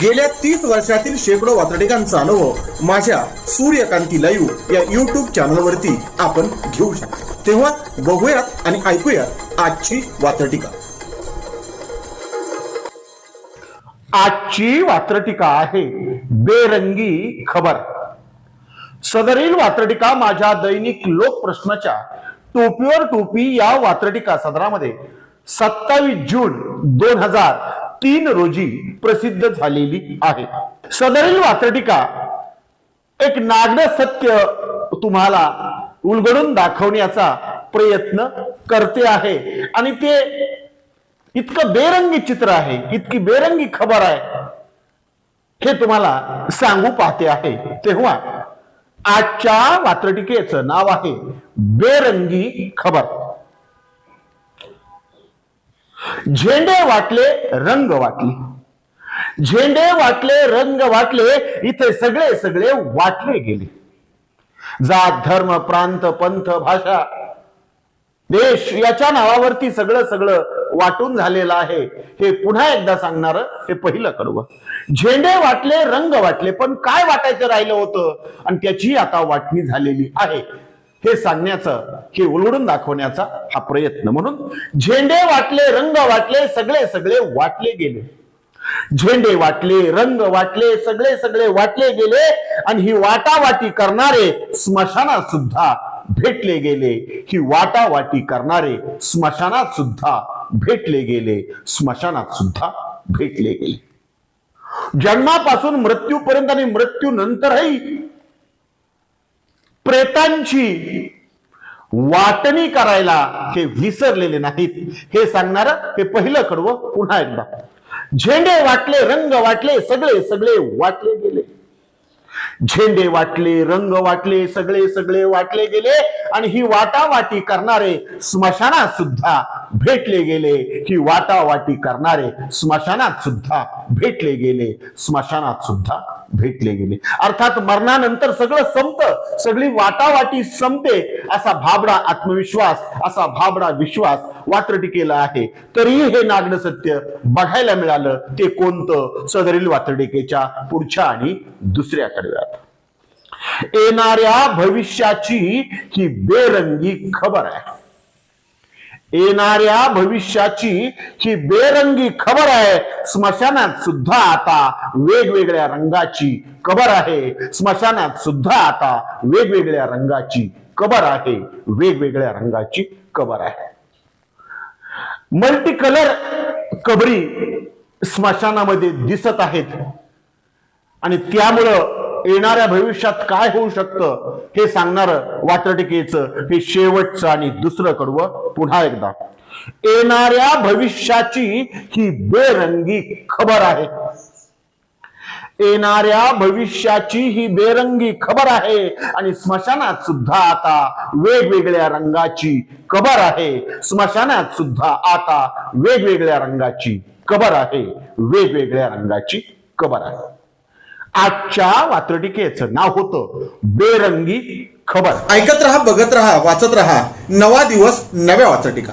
गेल्या तीस वर्षातील शेकडो वातडिकांचा अनुभव माझ्या सूर्यकांती लाईव्ह या युट्यूब चॅनलवरती आपण घेऊ शकतो. तेव्हा बघूयात आणि ऐकूयात आजची वातटिका आजची वात्रटिका आहे बेरंगी खबर. सदरील वात्रटिका माझ्या दैनिक लोक प्रश्नाच्या टोपीवर टोपी या वात्रटिका सदरामध्ये सत्तावीस जून दोन हजार तीन रोजी प्रसिद्ध झालेली आहे. सदरील वात्रटिका एक नागड सत्य तुम्हाला उलगडून दाखवण्याचा प्रयत्न करते आहे. आणि ते इतकं बेरंगी चित्र आहे इतकी बेरंगी खबर आहे हे तुम्हाला सांगू पाहते आहे. तेव्हा आजच्या वात्रटिकेचं नाव आहे बेरंगी खबर. झेंडे वाटले रंग वाटले. झेंडे वाटले रंग वाटले इथे सगळे सगळे वाटले गेले. जात धर्म प्रांत पंथ भाषा देश याच्या नावावरती सगळं सगळं वाटून झालेलं आहे. हे पुन्हा एकदा सांगणार हे पहिलं कडवं. झेंडे वाटले रंग वाटले पण काय वाटायचं राहिलं होतं? आणि त्याची आता वाटणी झालेली आहे. हे सांगण्याचं हे उलगडून दाखवण्याचा हा प्रयत्न. म्हणून झेंडे वाटले रंग वाटले सगळे सगळे वाटले गेले. झेंडे वाटले रंग वाटले सगळे सगळे वाटले गेले. आणि ही वाटावाटी करणारे स्मशानात सुद्धा भेटले गेले. ही वाटावाटी करणारे स्मशानात सुद्धा भेटले गेले. स्मशानात सुद्धा भेटले गेले. जन्मापासून मृत्यूपर्यंत आणि मृत्यू नंतरही प्रेतांची वाटणी करायला हे विसरलेले नाहीत. हे सांगणार हे पहिलं कडवं पुन्हा एकदा. झेंडे वाटले रंग वाटले सगळे सगळे वाटले गेले. झेंडे वाटले रंग वाटले सगळे सगळे वाटले गेले. आणि ही वाटावाटी करणारे स्मशानात सुद्धा भेटले गेले. ही वाटावाटी करणारे स्मशानात सुद्धा भेटले गेले. स्मशानात सुद्धा भेटले गेले. अर्थात मरणानंतर सगळं संपत सगळी वाटावाटी संपते असा भाबडा आत्मविश्वास असा भाबडा विश्वास वात्रटिकेला आहे. तरीही हे नागड सत्य बघायला मिळालं. ते कोणतं? सदरील वात्रटिकेच्या पुढच्या आणि दुसऱ्या कडव्यात येणाऱ्या भविष्याची ही बेरंगी खबर आहे. येणाऱ्या भविष्याची ही बेरंगी खबर आहे. स्मशानात सुद्धा आता वेगवेगळ्या रंगाची कबर आहे. स्मशानात सुद्धा आता वेगवेगळ्या रंगाची कबर आहे. वेगवेगळ्या रंगाची कबर आहे. मल्टी कलर कबरी स्मशानामध्ये दिसत आहेत. आणि त्यामुळं येणाऱ्या भविष्यात काय होऊ शकतं हे सांगणार वात्रटिकेचं हे शेवटचं आणि दुसरं कडवं पुन्हा एकदा. येणाऱ्या भविष्याची ही बेरंगी खबर आहे. येणाऱ्या भविष्याची ही बेरंगी खबर आहे. आणि स्मशानात सुद्धा आता वेगवेगळ्या रंगाची कबर आहे. स्मशानात सुद्धा आता वेगवेगळ्या रंगाची कबर आहे. वेगवेगळ्या रंगाची कबर आहे. आजच्या वात्रटिकेचं नाव होतं बेरंगी खबर. ऐकत रहा बघत रहा वाचत रहा. नवा दिवस नव्या वात्रटिका.